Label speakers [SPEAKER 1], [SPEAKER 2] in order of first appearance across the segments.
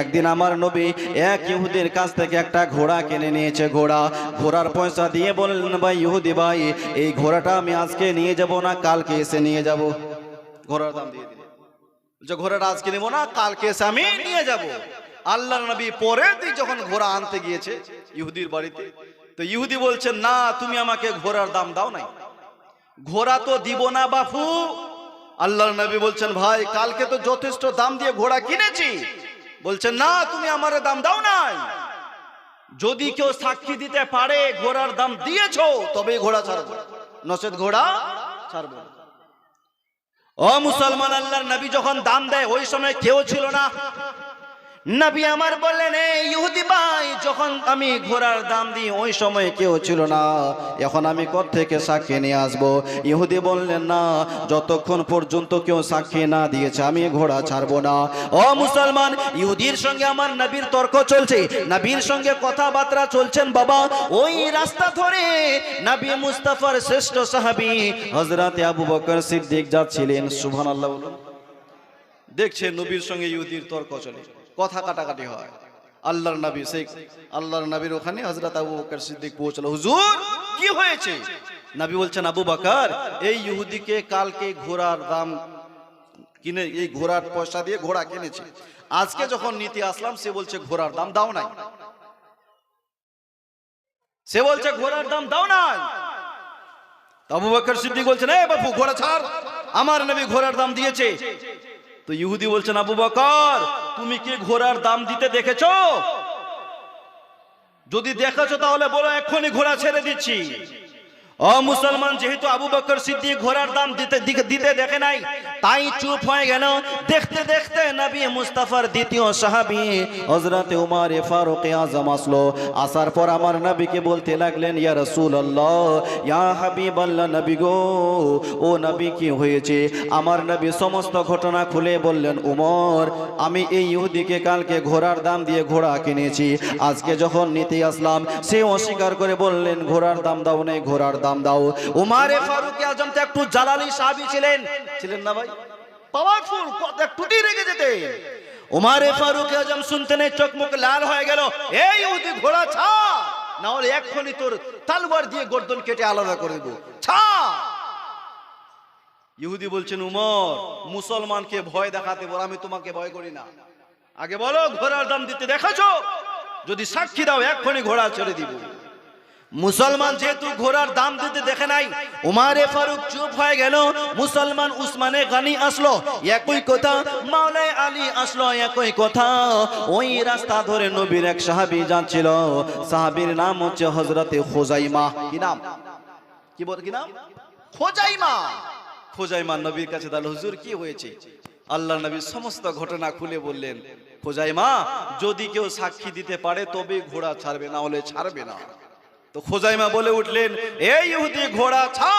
[SPEAKER 1] একদিন আমার নবী এক ইহুদির কাছ থেকে একটা ঘোড়া কিনে নিয়েছে, ঘোড়া। ঘোড়ার পয়সা দিয়ে বললেন, ভাই ইহুদি ভাই, এই ঘোড়াটা আমি আজকে নিয়ে যাব না, কালকে এসে নিয়ে যাব। ঘোড়ার দাম দিয়ে যে ঘোড়াটা আজকে নেব না, কালকে এসে আমি নিয়ে যাব। আল্লাহর নবী পরের দিন যখন ঘোড়া আনতে গিয়েছে ইহুদির বাড়িতে, তো ইহুদি বলছেন, না, তুমি আমাকে ঘোড়ার দাম দাও নাই। ঘোড়া তো দিব না বাপু। আল্লাহর নবী বলছেন, ভাই, কালকে তো যথেষ্ট দাম দিয়ে ঘোড়া কিনেছি। বলছেন, না, তুমি আমার দাম দাও নাই। যদি কেউ সাক্ষী দিতে পারে, ঘোড়ার দাম দিয়েছ তবে ঘোড়া ছাড়বো। নসেদ ঘোড়া ছাড়বো। ও মুসলমান আল্লাহর নবী যখন দাম দেয়, ওই সময় কেউ ছিল না। নবী আমার বললেন ইহুদি যখন আমি ঘোড়ার দাম দিই, ওই সময় কেউ ছিল না। এখন আমি থেকে সাক্ষী নিয়ে আসব? ইহুদি বললেন, না, যতক্ষণ পর্যন্ত কেউ সাক্ষী না দিয়েছে, আমি ঘোড়া ছাড়বো না। ও মুসলমান, ইহুদির সঙ্গে আমার নবীর তর্ক চলছে, নবীর সঙ্গে কথাবার্তা চলছেন বাবা। ওই রাস্তা ধরে নবী মুস্তাফার শ্রেষ্ঠ সাহাবী হযরতে আবু বকর সিদ্দিক যাচ্ছিলেন। সুবহানাল্লাহ বলুন। দেখছে নবীর সঙ্গে ইহুদির তর্ক চলে, কথা কাটাকাটি হয়। আল্লাহর নবী, সেই আল্লাহর নবীর ওখানে হযরত আবু বকর সিদ্দিক পৌঁছলো। হুজুর, কি হয়েছে? নবী বলছেন, আবু বকর, এই ইহুদিকে কালকে ঘোড়ার দাম কিনে, এই ঘোড়ার পয়সা দিয়ে ঘোড়া কিনেছে। আজকে যখন নিতে আসলাম, সে বলছে, ঘোড়ার দাম দাও নাই। সে বলছে, ঘোড়ার দাম দাও নাই। আবু বকর সিদ্দিক বলছেন, এ বাবু ঘোড়া ছাড়। আমার নবী ঘোড়ার দাম দিয়েছে। তো ইহুদি বলছেন, আবু বকর, তুমি কি ঘোড়ার দাম দিতে দেখেছ? যদি দেখেছ, তাহলে বলো, এক্ষুনি ঘোড়া ছেড়ে দিচ্ছি। মুসলমান, যেহেতু আবু বকর সিদ্দিক ঘোড়ার দাম দিতে দিতে- দেখে নাই, তাই চুপ হয়ে গেল। দেখতে দেখতে নবী মুস্তাফার দ্বিতীয় সাহাবী, হযরতে উমর ফারুক আজম আসলো। আসার পর আমার নবীকে বলতে লাগলেন, ইয়া রাসূলুল্লাহ, ইয়া হাবিবাল্লাহ নবী গো, ও নবী কি হয়েছে? আমার নবী সমস্ত ঘটনা খুলে বললেন, উমর, আমি এই ইহুদিকে কালকে ঘোড়ার দাম দিয়ে ঘোড়া কিনেছি। আজকে যখন নিতে আসলাম, সে অস্বীকার করে বললেন, ঘোড়ার দাম দাও নেই, ঘোড়ার দাম দাও। উমারে ফারুক আজম তো একটু জালালি সাহাবী ছিলেন। ছিলেন না ভাই? পাওয়ারফুল কত টুটি রেখে যেতে। উমারে ফারুক আজম শুনতে নেই, চোখ মুখ লাল হয়ে গেল। এই ইহুদি ঘোড়া, ছা! না হলে এক্ষুনি তোর তালবার দিয়ে গর্দন কেটে আলাদা করে দেবো। ছা! ইহুদি বলছেন, উমর, মুসলমানকে ভয় দেখাতে বল, আমি তোমাকে ভয় করি না। আগে বলো, ঘোড়ার দাম দিতে দেখাছো? যদি সাক্ষী দাও, এক্ষুনি ঘোড়া ছেড়ে দিব। মুসলমান যেহেতু ঘোড়ার দাম দিতে দেখে নাই, উমারে ফারুক চুপ হয়ে গেল, মুসলমান উসমানে গানি আসলো, একই কথা মাওলাই আলী আসলো, একই কথা, ওই রাস্তা ধরে নবীর এক সাহাবী যাচ্ছিল, সাহাবীর নাম হচ্ছে হজরতে খোজাইমা, কি নাম? কি বল, কি নাম? খোজাইমা। খোজাইমা নবীর কাছে তাহলে হুজুর কি হয়েছে? আল্লাহ নবী সমস্ত ঘটনা খুলে বললেন, খোজাইমা, যদি কেউ সাক্ষী দিতে পারে তবে ঘোড়া ছাড়বে, না হলে ছাড়বে না। তো খোজাইমা বলে উঠলেন এই ইহুদি ঘোড়া ছা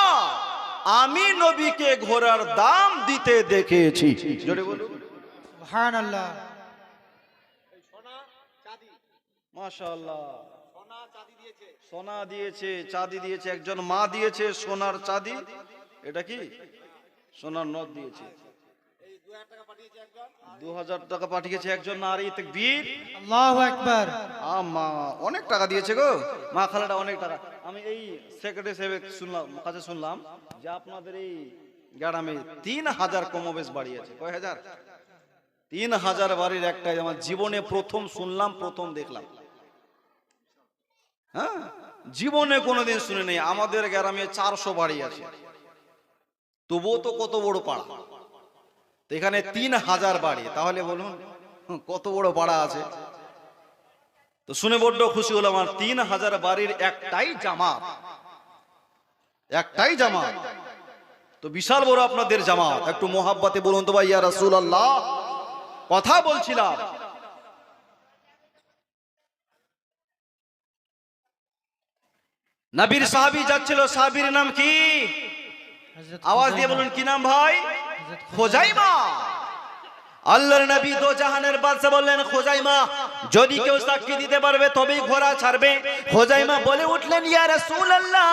[SPEAKER 1] আমি নবীকে ঘোড়ার দাম দিতে দেখেছি। জোরে বলুন।
[SPEAKER 2] সুবহান আল্লাহ
[SPEAKER 1] মাশাআল্লাহ। সোনা দিয়েছে চাঁদি দিয়েছে একজন মা দিয়েছে সোনার চাঁদি। এটা কি? সোনার নদ দিয়েছে। দু হাজার টাকা পাঠিয়েছে একজন নারী বীর
[SPEAKER 2] আল্লাহু আকবার।
[SPEAKER 1] মা অনেক টাকা দিয়েছে গো। মা খালাটা অনেক টাকা। আমি এই সেক্রেটারি সাহেব শুনলাম কাছে শুনলাম যে আপনাদের এই গ্রামে তিন হাজার কমবেশ বাড়িয়েছে। কয় হাজার? তিন হাজার বাড়ির একটাই। আমার জীবনে প্রথম শুনলাম প্রথম দেখলাম। হ্যাঁ? জীবনে কোনোদিন শুনে নেই আমাদের গ্রামে চারশো বাড়ি আছে। তবুও তো কত বড় পাড়া। এখানে তিন হাজার বাড়ি। তাহলে বলুন কত বড় পাড়া আছে? তো শুনে বড্ড খুশি হলাম আমার তিন হাজার বাড়ির একটাই জামাত একটাই জামাত তো বিশাল বড় আপনাদের জামাত একটু মোহাব্বাতে বলুন তো ভাই ইয়া রাসূল আল্লাহ কথা বলছিলাম। নবীর সাহাবি যাচ্ছিল সাহাবীর নাম কি? আওয়াজ দিয়ে বলুন কি নাম ভাই? খোজাইমা। আল্লাহর নবী দো জাহানের বাদশা বললেন, খোজাইমা, যদি কেউ সাক্ষী দিতে পারবে, তবেই ঘোড়া ছাড়বে। হোজাইমা বলে উঠলেন, ইয়া রাসূলুল্লাহ,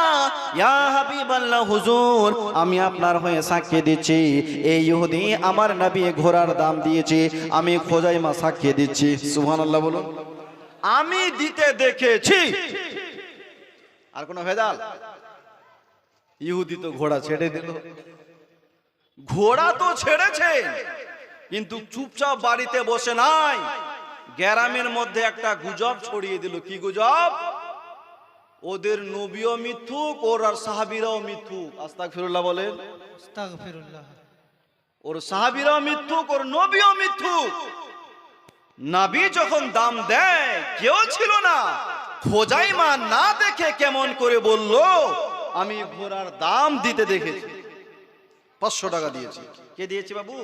[SPEAKER 1] ইয়া হাবিবাল্লাহ, হুজুর, আমি আপনার হয়ে সাক্ষী দিচ্ছি। এই ইহুদি আমার নবী ঘোড়ার দাম দিয়েছে, আমি খোজাইমা সাক্ষী দিচ্ছি। সুবহানাল্লাহ বলুন। আমি দিতে দেখেছি। আর কোনো ভেজাল? ইহুদি তো ঘোড়া ছেড়ে দিল। ঘোড়া তো ছেড়েছে কিন্তু চুপচাপ বাড়িতে বসে নাই। গ্যারামের মধ্যে একটা গুজব ছড়িয়ে দিল। কি গুজব? ওদের নবীও মিথ্যুক ওর আর সাহাবিরাও মিথ্যুক। আস্তাক ফিরুল্লাহ বলেন ওর সাহাবিরাও মিথ্যুক ওর নবীও মিথ্যুক। নাবি যখন দাম দেয় কেউ ছিল না। খোজাই মা না দেখে কেমন করে বলল আমি ঘোড়ার দাম দিতে দেখেছি। পাঁচশো টাকা দিয়েছি। কে দিয়েছি বাবু?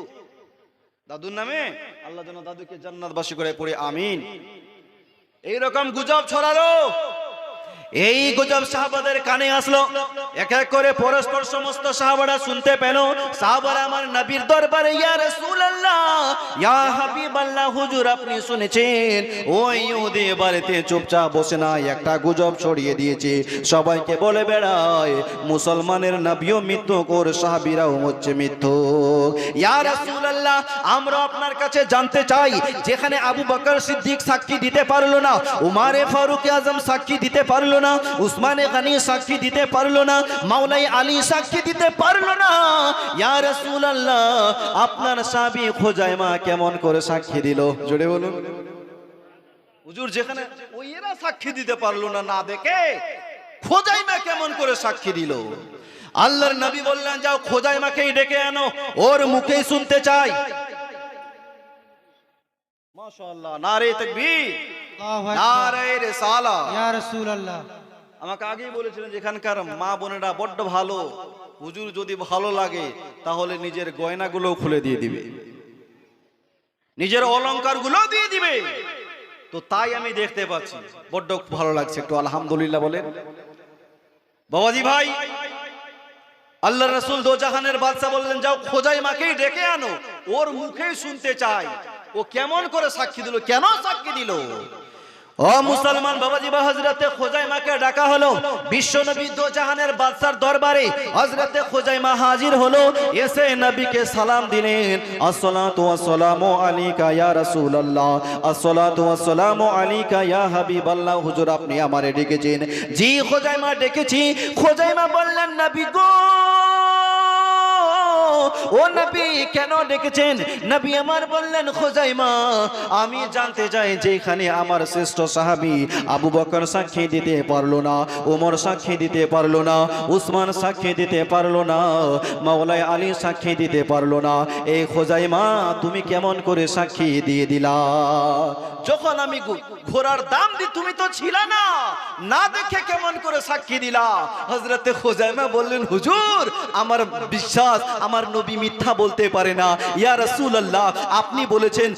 [SPEAKER 1] দাদুর নামে? আল্লাহ যেন দাদুকে জান্নাতবাসী করে পড়ে আমিন। এইরকম গুজব ছড়ালো। এই গুজব সাহাবাদের কানে আসলো। এক এক করে পরস্পর সমস্ত সাহাবারা শুনতে পেল। সাহাবারা আমার নবীর দরবারে ইয়া রাসূলুল্লাহ ইয়া হাবিবাল্লাহ হুজুর আপনি শুনেছেন? ওই ইহুদি বাড়িতে চুপচাপ বসে না একটা গুজব ছড়িয়ে দিয়েছে। সবাইকে বলে বেড়ায় মুসলমানের নবীও মৃত্যু কর সাহাবীরাও হচ্ছে মৃত্যু ইয়া রাসূলুল্লাহ আমরা আপনার কাছে জানতে চাই যেখানে আবু বকর সিদ্দিক সাক্ষী দিতে পারল না উমারে ফারুক আজম সাক্ষী দিতে পারল না, উসমানে গানি সাক্ষী দিতে পারল না, মাওলাই আলী সাক্ষী দিতে পারল না। ইয়া রাসূলুল্লাহ, আপনার সাহাবী খোজাইমা কেমন করে সাক্ষী দিল? জোরে বলুন। হুজুর, যেখানে ওই এরা সাক্ষী দিতে পারল না না দেখে কেমন করে সাক্ষী দিল? আল্লাহর নবী বললেন, যাও খোজাইমাকেই ডেকে আনো, ওর মুখেই শুনতে চাই। মাশাআল্লাহ নারে তাকবীর আমাকে আগেই বলেছিলেন যে এখানকার মা বোনেরা বড্ড ভালো। হুজুর যদি ভালো লাগে তাহলে নিজের গয়নাগুলো খুলে দিয়ে দিবে। নিজের অলংকারগুলো দিয়ে দিবে। তো তাই আমি দেখতে পাচ্ছি বড্ড ভালো লাগছে একটু আলহামদুলিল্লাহ বলেন। বাবাজি ভাই আল্লাহ রসুল দো জাহানের বাদশা বললেন যাও খোজাই মাকেই ডেকে আনো ওর মুখেই শুনতে চাই। ও কেমন করে সাক্ষী দিল? কেন সাক্ষী দিল? ও মুসলমান বাবাজি বা হজরতে খোজাই মাকে ডাকা হলো। বিশ্ব নবী দো জাহানের বাদশার দরবারে হজরতে খোজাই মা হাজির হলো। এসে নবীকে সালাম দিলেন। আসসালাতু ওয়াসসালামু আলাইকা ইয়া রাসূলুল্লাহ। আসসালাতু ওয়াসসালামু আলাইকা ইয়া হাবিবাল্লাহ। হুজুর, আপনি আমারে ডেকেছেন। জি খোজাই মা ডেকেছি। খোজাই মা বললেন, নবী গো ও নবী, কেন ডেকেছেন? নবী আমার বললেন, খোজাইমা, আমি জানতে চাই যেখানে আমার শ্রেষ্ঠ সাহাবী আবু বকর সাক্ষী দিতে পারল না, ওমর সাক্ষী দিতে পারল না, উসমান সাক্ষী দিতে পারল না মাওলাই আলী সাক্ষী দিতে পারল না। এই খোজাইমা, তুমি কেমন করে সাক্ষী দিয়ে দিলা? যখন আমি ঘোড়ার দাম দি, তুমি তো ছিল না না দেখে কেমন করে সাক্ষী দিলা? হজরতে খোজাইমা বললেন, হুজুর, আমার বিশ্বাস, আমার নবী মিথ্যা বলতে পারে না। ইয়া রাসূলুল্লাহ আপনি বলেছেন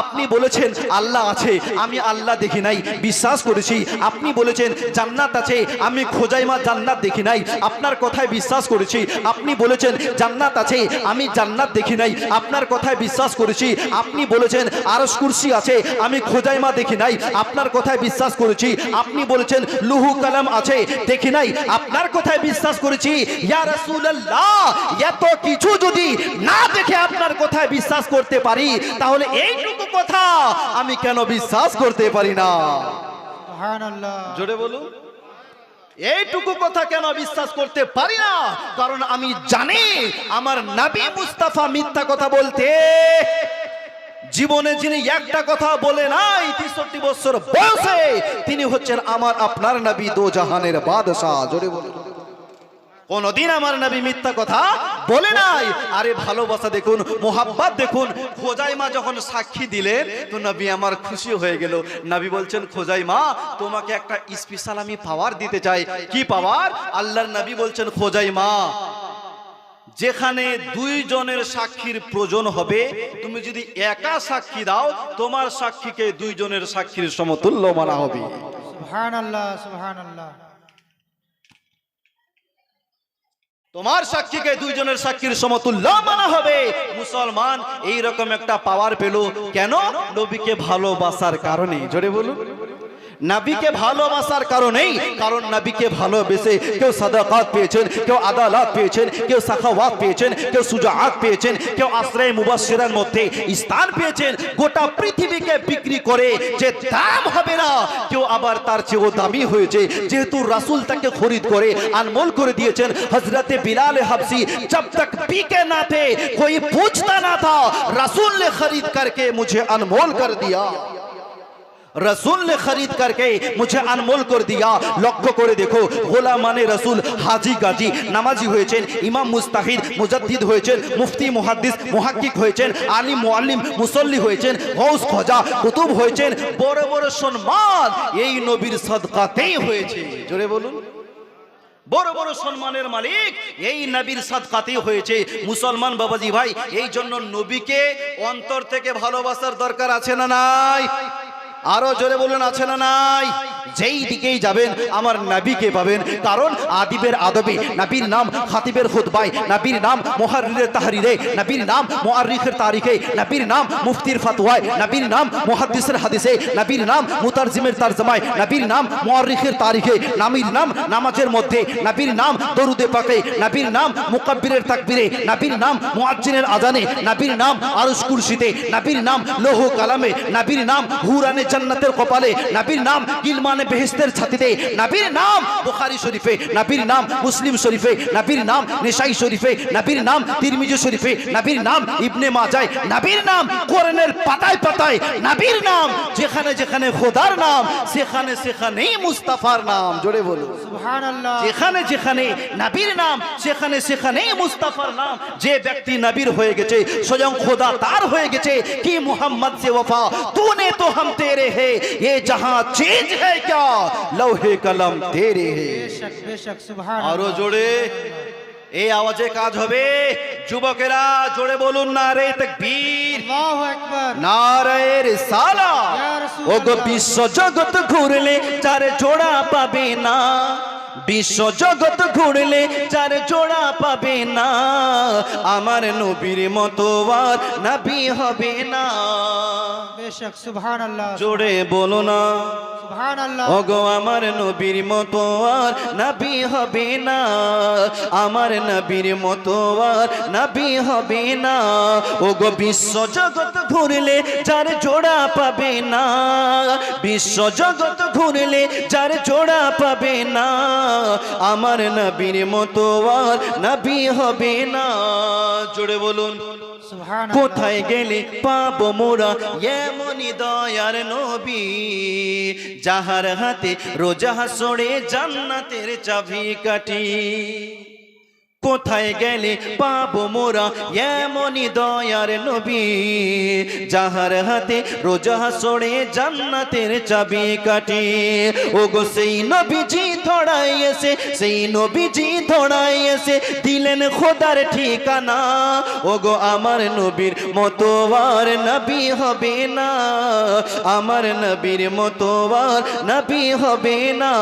[SPEAKER 1] আপনি বলেছেন আল্লাহ আছে, আমি আল্লাহ দেখি নাই, বিশ্বাস করেছি। আপনি বলেছেন জান্নাত আছে, আমি খোজাইমা জান্নাত দেখি নাই, আপনার কথায় বিশ্বাস করেছি। আপনি বলেছেন জান্নাত আছে, আমি জান্নাত দেখি নাই, আপনার কথায় বিশ্বাস করেছি। আপনি বলেছেন আরশ কুরসি আছে, আমি খোজাইমা দেখি নাই, আপনার কথায় বিশ্বাস করেছি। আপনি বলেছেন লুহু কালাম আছে, দেখি নাই, আপনার কথায় বিশ্বাস করেছি। ইয়া রাসূলুল্লাহ, এত কিছু যদি না দেখে আপনার কথায় বিশ্বাস করতে পারি তাহলে এইটুকু কথা আমি কেন বিশ্বাস করতে পারি না? জোরে বলুন। এইটুকু কথা কেন বিশ্বাস করতে পারি না? কারণ আমি জানি আমার নবী মুস্তাফা মিথ্যা কথা বলতে জীবনে যিনি একটা কথা বলে নাই তেষট্টি বছর বয়সে তিনি হচ্ছেন আমার আপনার নবী দো জাহানের বাদশাহ। জোরে বলুন। কোনদিন আমার নবী মিথ্যা কথা বলে নাই। আরে ভালোবাসা দেখুন, মোহাব্বত দেখুন। খোজাই মা যখন সাক্ষী দিলেন, তো নবী আমার খুশি হয়ে গেল। নবী বলছেন খোজাই মা তোমাকে একটা স্পেশাল আমি পাওয়ার দিতে চাই। কি পাওয়ার আল্লাহর নবী বলছেন খোজাই মা যেখানে দুইজনের সাক্ষীর প্রয়োজন হবে, তুমি যদি একা সাক্ষী দাও, তোমার সাক্ষীকে দুইজনের সাক্ষীর সমতুল্য মানা হবে।
[SPEAKER 2] সুবহানাল্লাহ সুবহানাল্লাহ।
[SPEAKER 1] তোমার সাক্ষীকে দুইজনের সাক্ষীর সমতুল্য মানা হবে। মুসলমান এই রকম একটা পাওয়ার পেল। কেন? নবীকে ভালোবাসার কারণে জোরে বলুন। নবীকে ভালোবাসার কারণেই কারণ নবীকে ভালোবেসে কেউ সাদাকাত পেয়েছেন কেউ আদালত পেয়েছেন কেউ সাখাওয়াত পেয়েছেন কেউ সুজাআত পেয়েছেন কেউ আশ্রয় মুবাসসিরের মধ্যে স্থান পেয়েছেন গোটা পৃথিবীকে বিক্রি করে যে দাম হবে না কেউ আবার তার চেয়েও দামি হয়েছে যেহেতু রাসূল তাকে খরিদ করে আনমোল করে দিয়েছেন হজরতে बिलाल हबसी जब तक बिके ना थे कोई पूछता ना था रसूल ने खरीद करके मुझे अनमोल कर दिया রসুল ने खरीद करके मुझे अनमोल कर दिया লক্ষ্য করে দেখো গোলাম মানে রসুল হাজি গাজী নামাজি হয়েছেন ইমাম মুস্তাহিদ মুজাদ্দিদ হয়েছেন মুফতি মুহাদ্দিস মুহাক্কিক হয়েছেন আলিম মুআল্লিম মুসল্লি হয়েছেন গৌস খোজা কুতুব হয়েছেন বড় বড় সম্মান এই নবীর সদকাতেই হয়েছে জোরে বলুন বড় বড় সম্মানের মালিক এই নবীর সাদকাতেই হয়েছে মুসলমান বাবাজি ভাই এই জন্য নবীকে অন্তর থেকে ভালোবাসার দরকার আছে না নাই আরও জোরে বলুন আছে না নাই যেই দিকেই যাবেন আমার নবীকে পাবেন কারণ আদিবের আদবে নবীর নাম খাতিবের খুতবায় নবীর নাম মুহাররিরের তাহরিরে নবীর নাম মুআররিখের তারিখে নাবির নাম মুফতির ফতোয়ায় নবীর নাম মুহাদ্দিসের হাদিসে নবীর নাম মুতারজিমের তারজমায় নবীর নাম মুআররিখের তারিখে নবীর নাম নামাজের মধ্যে নাবির নাম দরুদে পাকে নবীর নাম মুকাব্বিরের তাকবীরে নবীর নাম মুআজ্জিনের আজানে নবীর নাম আরশ কুরসিতে নবীর নাম লৌহ কালামে নবীর নাম হুরানে জান্নাতের কপালে নাবির নাম গিলমানে বেহেস্তের ছাতিতে। নাবির নাম বুখারি শরীফে নাবির নাম মুসলিম শরীফে নাবির নাম নেশাই শরীফে নাবির নাম তিরমিজু শরীফে নাবির নাম ইবনে মাজায় নাবির নাম কোরআনের পাতায় পাতায় নাবির নাম যেখানে যেখানে খোদার নাম সেখানে সেখানেই মুস্তাফার নাম জোরে
[SPEAKER 2] বলো।
[SPEAKER 1] যেখানে যেখানে নাবির নাম সেখানে সেখানেই মুস্তাফার নাম যে ব্যক্তি নাবির হয়ে গেছে স্বয়ং খোদা তার হয়ে গেছে কি মোহাম্মদ সে ওফা তুনে তো হাম তেরে तेरे है ये जहां चीज है क्या लौहे कलम तेरे है
[SPEAKER 2] বেশক বেশক সুবহান
[SPEAKER 1] আরো জোরে এই আওয়াজে কাজ হবে যুবকেরা জোরে বলুন না রে তকবীর
[SPEAKER 2] আল্লাহু আকবার
[SPEAKER 1] নারায়ের সালা
[SPEAKER 2] ইয়া রাসূলুল্লাহ।
[SPEAKER 1] ও গো বিশ্ব জগৎ ঘুরলে চার জোড়া পাবে না বিশ্ব জগৎ ঘুরলে চার জোড়া পাবে না আমার নবীর মতো আর নবী হবে না
[SPEAKER 2] বেশক সুবহান আল্লাহ
[SPEAKER 1] জোরে বলো না
[SPEAKER 2] সুবহান আল্লাহ
[SPEAKER 1] ওগো আমার নবীর মতো আর নবী হবে না। আমার নবীর মতো আর নবী হবে না। ওগো বিশ্ব জগৎ ঘুরলে যার জোড়া পাবে না। বিশ্ব জগৎ ঘুরলে যার জোড়া পাবে না। আমার নবীর মতো আর নবী হবে না। জোরে বলুন। কোথায় গেলে পাব মোরা? এমনি দয়ার নবী যাহার হাতে রোজা সরে জান্নাতের চাবি কাটি কোথায় গেলে পাবো মোরা? এমনই দয়ার নবী, যাহার হাতে রোজা হাসড়ে জান্নাতের চাবি কাটি ও গো সেই নবীজি ধড়াই এসে, সেই নবীজি ধড়াই এসে দিলেন খোদার ঠিকানা। ও গো আমার নবীর মতো আর নবী হবে না, আমার নবীর মতো আর নবী হবে না।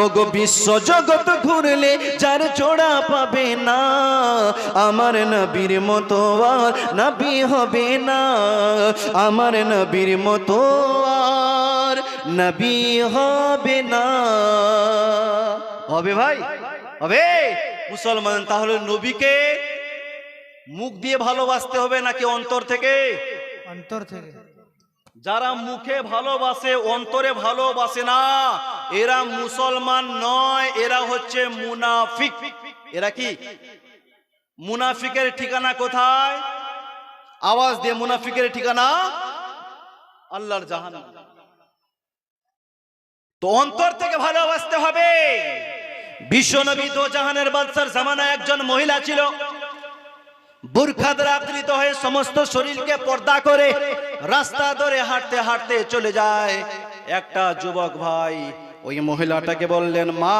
[SPEAKER 1] ও গো বিশ্ব জগৎ ঘুরলে যার চোড়া পাবে না আমার নবীর মতো আর নবী হবে না আমার নবীর মতো আর নবী হবে না। হবে ভাই হবে? মুসলমান তাহলে নবীকে মুখ দিয়ে ভালোবাসতে হবে নাকি অন্তর থেকে?
[SPEAKER 2] অন্তর থেকে।
[SPEAKER 1] যারা মুখে ভালোবাসে অন্তরে ভালোবাসে না এরা মুসলমান নয় এরা হচ্ছে মুনাফিক। এরা কি? মুনাফিকের ঠিকানা কোথায়? আওয়াজ দিয়ে মুনাফিকের ঠিকানা? আল্লাহর জাহান তো অন্তর থেকে ভালোবাসতে হবে। বিশ্বনবী দো জাহানের বাদশার জামানায় একজন মহিলা ছিল। বুরখা দ্বারা আবৃত হয়ে সমস্ত শরীরকে পর্দা করে রাস্তা ধরে হাঁটতে হাঁটতে চলে যায়। একটা যুবক ভাই ওই মহিলাটাকে বললেন, মা,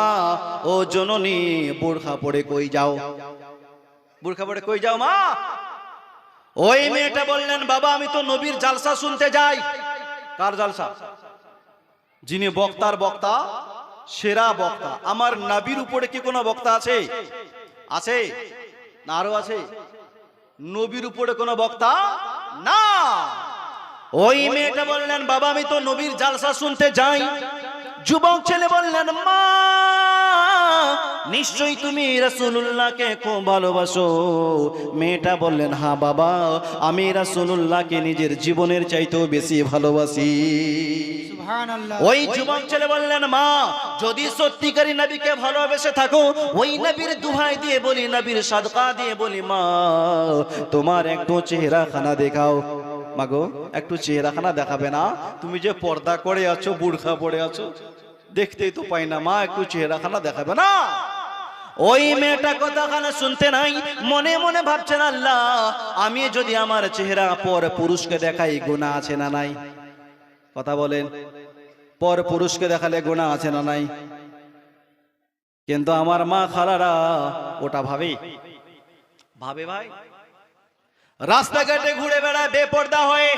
[SPEAKER 1] ও জননী বোরখা পড়ে কই যাও? বোরখা পড়ে কই যাও, মা? ওই মেয়েটা বললেন, বাবা, আমি তো নবীর জালসা শুনতে যাই। কার জালসা? যিনি বক্তার বক্তা, সেরা বক্তা। আমার নাবির উপরে কি কোনো বক্তা আছে? আছে। না, আরও আছে। নবীর উপরে কোনো বক্তা না। ওই মেয়েটা বললেন, বাবা, আমি তো নবীর জালসা শুনতে যাই। যুবক ছেলে বললেন মা নিশ্চয়ই তুমি রাসূলুল্লাহকে খুব ভালোবাসো। মেয়েটা বললেন হ্যাঁ বাবা আমি রাসূলুল্লাহকে নিজের জীবনের চাইতেও বেশি ভালোবাসি। ওই যুবক ছেলে বললেন মা যদি সত্যিকারী নবীকে ভালোবেসে থাকো ওই নবীর দুহাই দিয়ে বলি নবীর সাদকা দিয়ে বলি মা তোমার একটু চেহারা খানা দেখাও। মাগো একটু চেহারা খানা দেখাবে না? তুমি যে পর্দা করে আছো বুড়খা পড়ে আছো দেখতেই তো পাই না, মা একটু চেহারা খানা দেখাবে না। ওই মেয়েটা কথা কথাখানা শুনতে নাই, মনে মনে ভাবছেন, আল্লাহ, আমি যদি আমার চেহারা পর পুরুষকে দেখাই গুণা আছে না নাই? কথা বলেন, পর পুরুষকে দেখালে গুণা আছে না নাই? কিন্তু আমার মা খালারা, ওটা ভাবে। ভাবে ভাই? রাস্তাঘাটে ঘুরে বেড়ায় বেপর্দা হয়ে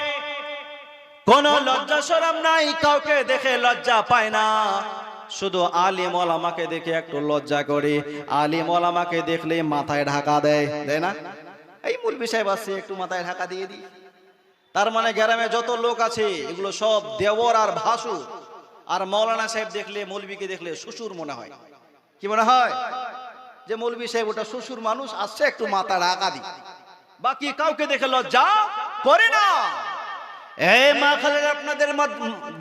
[SPEAKER 1] কোন লজ্জা সরম নাই, কাউকে দেখে লজ্জা পায় না। শুধু আলিম আমাকে দেখে একটু লজ্জা করে। আলিম আমাকে দেখলে মাথায় ঢাকা দেয় দেয় না? এই মুরবি সাহেব আসছে একটু মাথায় ঢাকা দিয়ে দিই। তার মানে গ্রামে যত লোক আছে, এগুলো সব দেওর আর ভাসু। আর মৌলানা সাহেব দেখলে মৌলবীকে দেখলে শ্বশুর মনে হয়। কি মনে হয়? যে মৌলবী সাহেব ওটা শ্বশুর মানুষ, আসছে একটু মাথা ঢাকা দি বাকি কাউকে দেখে লজ্জা করে না। এই মা খালের আপনাদের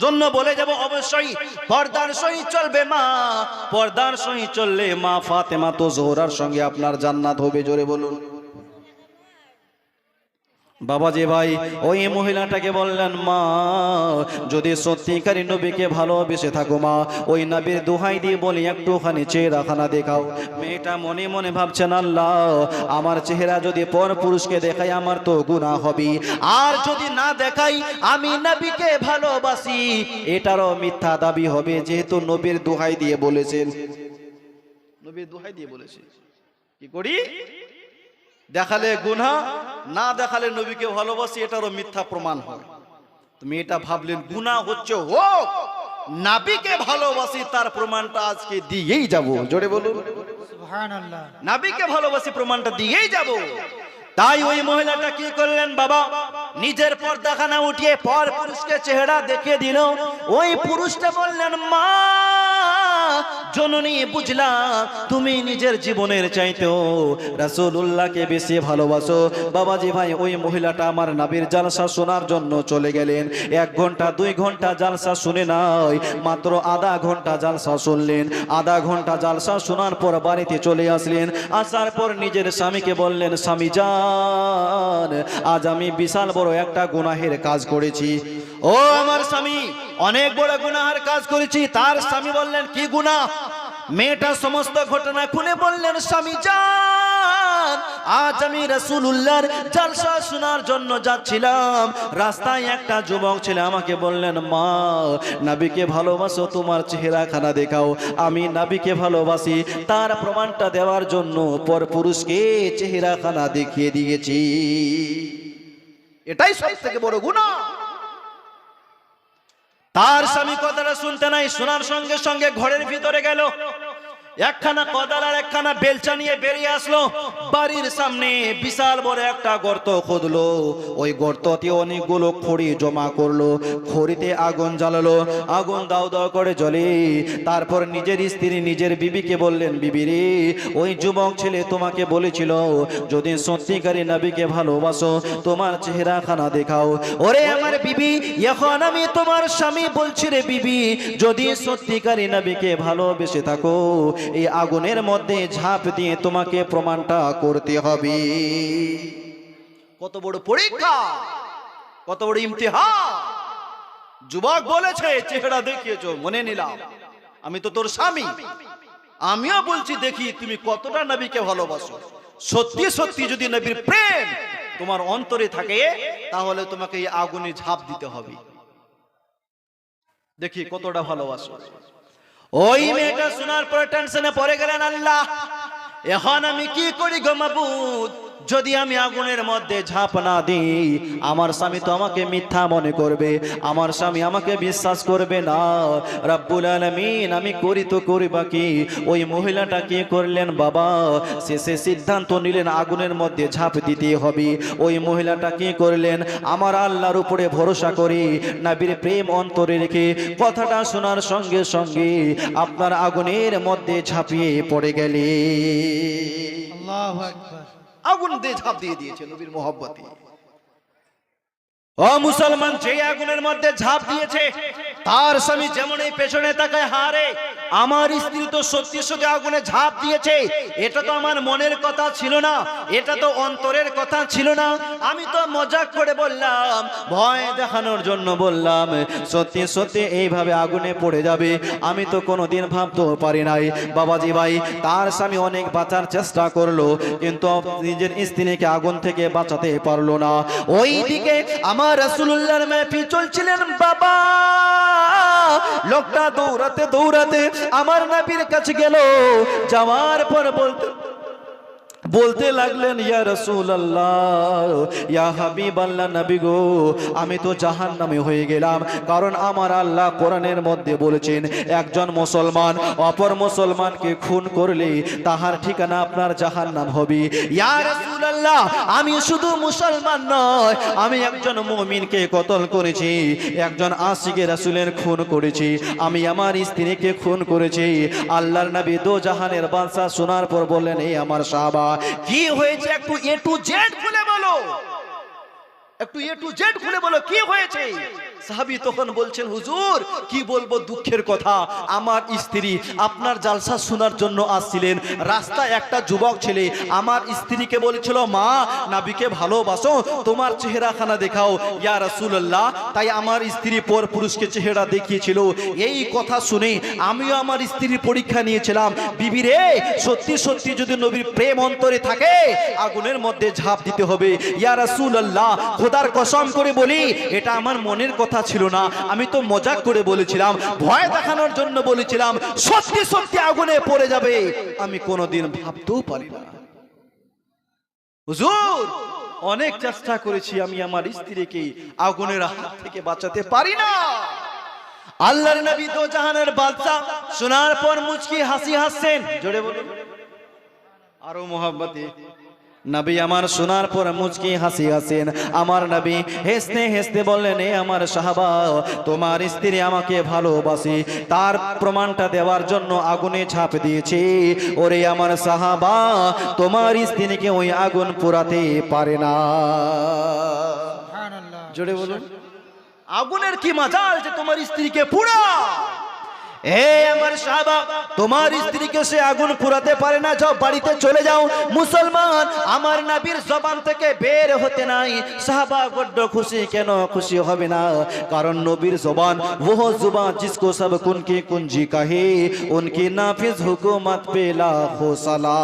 [SPEAKER 1] জন্য বলে যাব, অবশ্যই পর্দার সহি চলবে মা। পর্দার সহি চললে মা ফাতেমা তো জোহরার সঙ্গে আপনার জান্নাত হবে, জোরে বলুন। বাবাজি ভাই, ওই মহিলাটাকে বললেন, মা, যদি সত্যিকারী নবীকে ভালোবেসে থাকো, মা, ওই নবীর দোহাই দিয়ে বলি, একটুখানি চেহারা খানা দেখাও। মেয়েটা মনে মনে ভাবছেন আল্লাহ, আমার চেহারা যদি পর পুরুষকে দেখাই, আমার তো গুনাহ হবে। আর যদি না দেখাই, আমি নবীকে ভালোবাসি। এটারও মিথ্যা দাবি হবে, যেহেতু নবীর দোহাই দিয়ে বলেছেন। নবীর দোহাই দিয়ে বলেছে। কি করি? দেখালে গুনা না দেখালে নবীকে ভালোবাসি এটারও মিথ্যা প্রমাণ হয় তুমি এটা ভাবলেন গুনা হচ্ছে হোক নাবিকে ভালোবাসি তার প্রমাণটা আজকে দিয়েই যাব। জোরে বলুন। নাবিকে ভালোবাসি প্রমাণটা দিয়েই যাব। তাই ওই মহিলাটা কি করলেন বাবা? নিজের পর পর্দাখানা উঠিয়ে পর পুরুষকে চেহারা দেখিয়ে দিল। ওই পুরুষটা বললেন মা জননী, বুঝলাম তুমি নিজের জীবনের চাইতেও রাসূলুল্লাহকে বেশি ভালোবাসো। বাবাজি ভাই, ওই মহিলাটা আমার নাবির জালসা শোনার জন্য চলে গেলেন। এক ঘণ্টা, দুই ঘণ্টা জালসা শুনে নাই, মাত্র আধা ঘণ্টা জালসা শুনলেন। আধা ঘণ্টা জালসা শোনার পর বাড়িতে চলে আসলেন। আসার পর নিজের স্বামীকে বললেন, স্বামী যান আজ আমি বিশাল বড় একটা গুনাহের কাজ করেছি। ও আমার স্বামী, অনেক বড় গুনাহের কাজ করেছি, তার স্বামী বললেন, কি গুনাহ? মেয়েটা সমস্ত ঘটনা খুলে বললেন, স্বামী যান, আজ আমি রাসূলুল্লাহর জালসা শোনার জন্য যাচ্ছিলাম। রাস্তায় একটা যুবক ছেলে আমাকে বললেন, মা, নাবিকে ভালোবাসো, তোমার চেহারা খানা দেখাও। আমি নাবিকে ভালোবাসি, তার প্রমাণটা দেওয়ার জন্য পর পুরুষকে চেহারা খানা দেখিয়ে দিয়েছি। এটাই সব থেকে বড় গুনাহ। তার স্বামী কথাটা শুনতে নাই শোনার সঙ্গে সঙ্গে ঘরের ভিতরে গেল। একখানা কদাল আর একখানা বেলচা নিয়ে বেরিয়ে আসলো। বাড়ির সামনে বিশাল বড় একটা গর্ত খুদলো ওই গর্ততে অনেকগুলো খড়ি জমা করল। খড়িতে আগুন জ্বালালো। আগুন দাও দাও করে জ্বলে। তারপর নিজের স্ত্রী নিজের বিবিকে বললেন, বিবি রে, ওই যুবক ছেলে তোমাকে বলেছিল, যদি সত্যিকারী নবীকে ভালোবাসো, তোমার চেহারা খানা দেখাও। ওরে আমার বিবি, এখন আমি তোমার স্বামী বলছি রে বিবি, যদি সত্যিকারী নবীকে ভালোবেসে থাকো এই আগুনের মধ্যে ঝাঁপ দিয়ে তোমাকে প্রমাণটা করতে হবে। কত বড় পরীক্ষা, কত বড় ইমতিহান। যুবক বলেছে, চেহারা দেখিয়েছো, মনে নিলাম। আমি তো তোর স্বামী। আমিও বলছি, দেখি তুমি কতটা নবীকে ভালোবাসো। সত্যি সত্যি যদি নবীর প্রেম তোমার অন্তরে থাকে, তাহলে তোমাকে এই আগুনে ঝাঁপ দিতে হবে। দেখি কতটা ভালোবাসো। ওই মেয়েটা শোনার পরে টেনশনে পড়ে গেলেন আল্লাহ। এখন আমি কি করি গো মাবুদ? যদি আমি আগুনের মধ্যে ঝাঁপ না দিই, আমার স্বামী তো আমাকে মিথ্যা মনে করবে, আমার স্বামী আমাকে বিশ্বাস করবে না। রাব্বুল আলামিন, আমি করি তো করি বাকি। ওই মহিলাটা কি করলেন বাবা? শেষে সিদ্ধান্ত নিলেন আগুনের মধ্যে ঝাঁপ দিতে হবে। ওই মহিলাটা কি করলেন? আমার আল্লাহর উপরে ভরসা করি, নাবির প্রেম অন্তরে রেখে কথাটা শোনার সঙ্গে সঙ্গে আপনার আগুনের মধ্যে ঝাঁপিয়ে পড়ে গেলে।
[SPEAKER 2] আল্লাহু আকবার।
[SPEAKER 1] আগুন দিয়ে ঝাঁপ দিয়ে দিয়েছে নবীর মোহাব্বতে। ও মুসলমান যে আগুনের মধ্যে ঝাঁপ দিয়েছে, তার স্বামী যেমন এই পেছনে তাকায়, হারে আমার স্ত্রী তো সত্যি সত্যি আগুনে ঝাঁপ দিয়েছে। এটা তো আমার মনের কথা ছিল না। এটা তো অন্তরের কথা ছিল না। আমি তো মজাক করে বললাম, ভয় দেখানোর জন্য বললাম, সত্যি সত্যি এইভাবে আগুনে পড়ে যাবে। আমি তো কোনোদিন ভাবতেও পারি নাই। বাবাজি ভাই, তার স্বামী অনেক বাঁচার চেষ্টা করল, কিন্তু নিজের স্ত্রীকে আগুন থেকে বাঁচাতে পারল না। ওই দিকে আমার রাসূলুল্লাহর মেপি চলছিলেন বাবা! লোকটা দৌড়াতে দৌড়াতে আমার নাবির কাছে গেল যাওয়ার পর বলতে বলতে লাগলেন, ইয়া রাসূলুল্লাহ, ইয়া হাবিবাল্লাহ নবী গো, আমি তো জাহান নামে হয়ে গেলাম। কারণ আমার আল্লাহ কোরআনের মধ্যে বলেছেন, একজন মুসলমান অপর মুসলমানকে খুন করলে তাহার ঠিকানা আপনার জাহান নাম হবে। ইয়া রাসূলুল্লাহ, আমি শুধু মুসলমান নয়, আমি একজন মমিনকে কতল করেছি, একজন আশিকে রাসূলের খুন করেছি, আমি আমার স্ত্রীকে খুন করেছি। আল্লাহর নবী দো জাহানের বাদশা শোনার পর বললেন এই আমার সাহাবা কি হয়েছে? একটু এ টু জেড খুলে বলো। একটু এ টু জেড খুলে বলো, কি হয়েছে? সাহাবি তখন বলছেন, হুজুর, কি বলব দুঃখের কথা? আমার স্ত্রী আপনার জালসা শোনার জন্য আসছিলেন। রাস্তায় একটা যুবক ছেলে আমার স্ত্রীকে বলেছিল, মা, নাবিকে ভালোবাসো, তোমার চেহারাখানা দেখাও। ইয়া রাসূলুল্লাহ, তাই আমার স্ত্রী পর পুরুষকে চেহারা দেখিয়েছিল। এই কথা শুনে আমিও আমার স্ত্রীর পরীক্ষা নিয়েছিলাম। বিবি রে, সত্যি সত্যি যদি নবীর প্রেম অন্তরে থাকে, আগুনের মধ্যে ঝাঁপ দিতে হবে। ইয়া রাসূলুল্লাহ, খোদার কসম করে বলি, এটা আমার মনের কথা ছিল না। আমি তো মজাক করে বলেছিলাম, ভয় দেখানোর জন্য বলেছিলাম, সত্যি সত্যি আগুনে পড়ে যাবে। আমি কোনোদিন ভাবতেও পারি না। হুজুর, অনেক চেষ্টা করেছি আমি আমার স্ত্রীকে আগুনের হাত থেকে বাঁচাতে পারি না। আল্লাহর নবী তো জাহানের বাদশা শোনার পর মুচকি হাসি হাসছেন। জোরে বলুন। আরও মোহাব্বতে। নবী আমার শোনার পর মুচকি হাসি হাসেন আমার নবী হেসতে হেসতে বললেন এ আমার সাহাবা তোমার স্ত্রী আমাকে ভালোবাসে। তার প্রমাণটা দেওয়ার জন্য আগুনে ছাপ দিয়েছে। ওরে আমার সাহাবা তোমার স্ত্রীকে ওই আগুন পোড়াতে পারে না। জোরে বলুন। আগুনের কি মাজাল যে তোমার স্ত্রীকে পুরা হে আমার সাহাবা তোমার স্ত্রীকে সে আগুন পুরাতে পারে না, যাও বাড়িতে চলে যাও। মুসলমান, আমার নাবির জবান থেকে বের হতে নাই। সাহাবা বড্ড খুশি, কেন খুশি হবে না? কারণ নবীর জবান, ওহ জুবান, জিসকো সব কুনকি কুঞ্জি কাহে উনকি নাফিজ হুকুমত পেলা হোসালা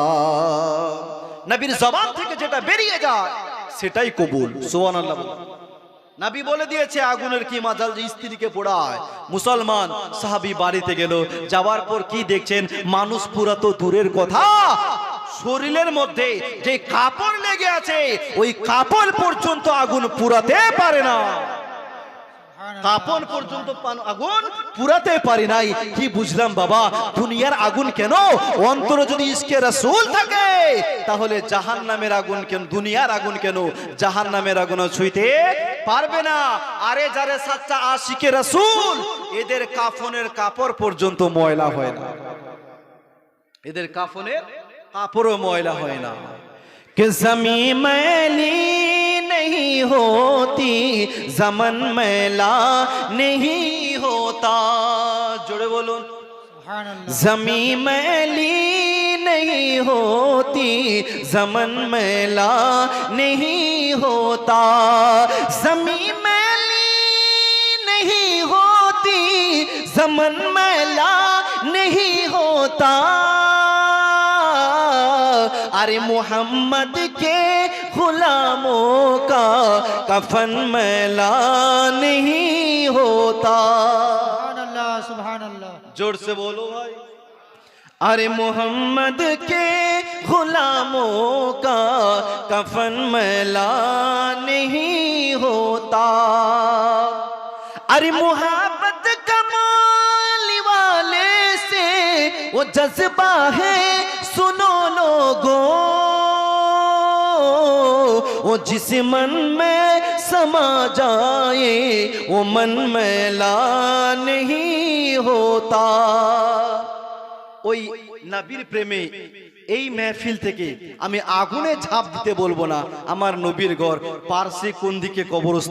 [SPEAKER 1] নবীর জবান থেকে যেটা বেরিয়ে যায়, সেটাই কবুল। সুবহানাল্লাহ নাবি বলে দিয়েছে, আগুনের কি মাজাল যে স্ত্রীকে পোড়ায়? মুসলমান সাহাবি বাড়িতে গেল, যাওয়ার পর কি দেখছেন? মানুষ পুরা তো দূরের কথা। শরীরের মধ্যে যে কাপড় লেগে আছে, ওই কাপড় পর্যন্ত আগুন পুরাতে পারে না। কাপন পর্যন্ত আগুন পুরাতে পারি নাই। কি বুঝলাম বাবা, দুনিয়ার আগুন কেন? অন্তর যদি ইসকে রাসূল থাকে, তাহলে জাহান নামের আগুন কেন, দুনিয়ার আগুন কেন? জাহান নামের আগুন ছুঁইতে পারবে না। আরে যারে সাচ্চা আশিকে রাসূল, এদের কাফনের কাপড় পর্যন্ত ময়লা হয় না। এদের কাফনের কাপড়ও ময়লা হয় না। কে জমি মেলি नहीं होती जमन मेला नहीं होता। जुड़े बोलो जमी मैली नहीं होती जमन मेला नहीं होता। जमी मैली नहीं होती जमन मैला नहीं होता। अरे मोहम्मद के गुलामों का कफन मैला नहीं होता। ज़ोर से बोलो भाई। अरे मोहम्मद के गुलामों का कफन मैला नहीं होता। अरे मोहब्बत कमाली वाले से वो जज्बा है सुनो लोगों वो जिस मन में समा जाए वो मन मैला नहीं होता ওই নবীর প্রেমে এই মেহফিল থেকে আমি আগুনে ঝাঁপ দিতে বলবো না আমার নবীর ঘর পার্শ্বে কোন দিকে কবরস্থান